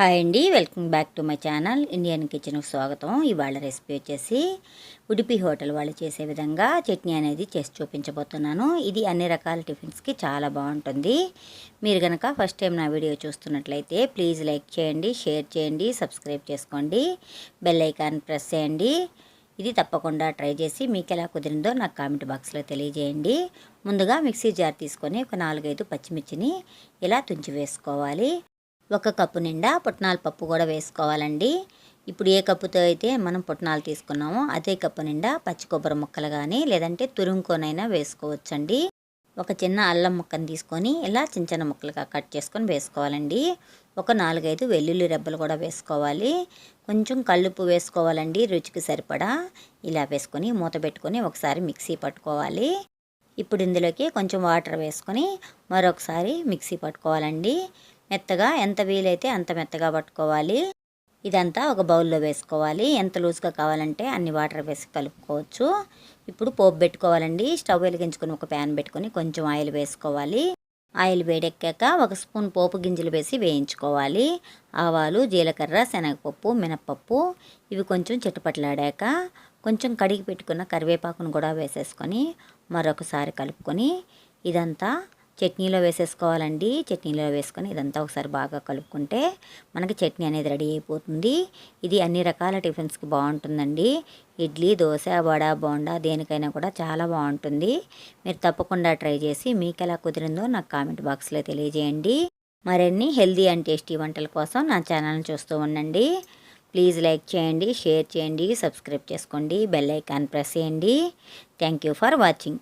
Hi అండి welcome back to my channel Indian కిచెన్కి స్వాగతం. ఇవాళ రెసిపీ వచ్చేసి ఉడిపి హోటల్ వాళ్ళు చేసే విధంగా చట్నీ అనేది చేసి చూపించబోతున్నాను. ఇది అన్ని రకాల టిఫిన్స్కి చాలా బాగుంటుంది. మీరు కనుక ఫస్ట్ టైం నా వీడియో చూస్తున్నట్లయితే ప్లీజ్ లైక్ చేయండి షేర్ చేయండి సబ్స్క్రైబ్ చేసుకోండి బెల్ ఐకాన్ ప్రెస్ చేయండి. ఇది తప్పకుండా ట్రై చేసి మీకు ఎలా కుదిరిందో నాకు కామెంట్ బాక్స్లో తెలియజేయండి. ముందుగా మిక్సీ జార్ తీసుకొని ఒక నాలుగైదు పచ్చిమిర్చిని ఇలా తుంచి వేసుకోవాలి. ఒక కప్పు నిండా పుట్నాల పప్పు కూడా వేసుకోవాలండి. ఇప్పుడు ఏ కప్పుతో అయితే మనం పుట్నాలు తీసుకున్నామో అదే కప్పు నిండా పచ్చి కొబ్బరి ముక్కలు కానీ లేదంటే తురుముకొనైనా వేసుకోవచ్చండి. ఒక చిన్న అల్లం ముక్కను తీసుకొని ఇలా చిన్న చిన్న ముక్కలుగా కట్ చేసుకొని వేసుకోవాలండి. ఒక నాలుగైదు వెల్లుల్లి రెబ్బలు కూడా వేసుకోవాలి. కొంచెం కళ్ళుప్పు వేసుకోవాలండి రుచికి సరిపడా. ఇలా వేసుకొని మూత పెట్టుకొని ఒకసారి మిక్సీ పట్టుకోవాలి. ఇప్పుడు ఇందులోకి కొంచెం వాటర్ వేసుకొని మరొకసారి మిక్సీ పట్టుకోవాలండి. మెత్తగా ఎంత వీలైతే అంత మెత్తగా పట్టుకోవాలి. ఇదంతా ఒక బౌల్లో వేసుకోవాలి. ఎంత లూజ్గా కావాలంటే అన్ని వాటర్ వేసి కలుపుకోవచ్చు. ఇప్పుడు పోపు పెట్టుకోవాలండి. స్టవ్ వెలిగించుకొని ఒక ప్యాన్ పెట్టుకొని కొంచెం ఆయిల్ వేసుకోవాలి. ఆయిల్ వేడెక్కాక ఒక స్పూన్ పోపు గింజలు వేసి వేయించుకోవాలి. ఆవాలు జీలకర్ర శనగపప్పు మినప్పప్పు ఇవి కొంచెం చిట్టుపట్లాడాక కొంచెం కడిగి పెట్టుకున్న కరివేపాకును కూడా వేసేసుకొని మరొకసారి కలుపుకొని ఇదంతా చట్నీలో వేసేసుకోవాలండి. చట్నీలో వేసుకొని ఇదంతా ఒకసారి బాగా కలుపుకుంటే మనకి చట్నీ అనేది రెడీ అయిపోతుంది. ఇది అన్ని రకాల టిఫిన్స్కి బాగుంటుందండి. ఇడ్లీ దోశ వడ బోండా దేనికైనా కూడా చాలా బాగుంటుంది. మీరు తప్పకుండా ట్రై చేసి మీకు ఎలా కుదిరిందో నాకు కామెంట్ బాక్స్లో తెలియజేయండి. మరిన్ని హెల్దీ అండ్ టేస్టీ వంటల కోసం నా ఛానల్ని చూస్తూ ఉండండి. ప్లీజ్ లైక్ చేయండి షేర్ చేయండి సబ్స్క్రైబ్ చేసుకోండి బెల్ ఐకాన్ ప్రెస్ చేయండి. Thank you for watching.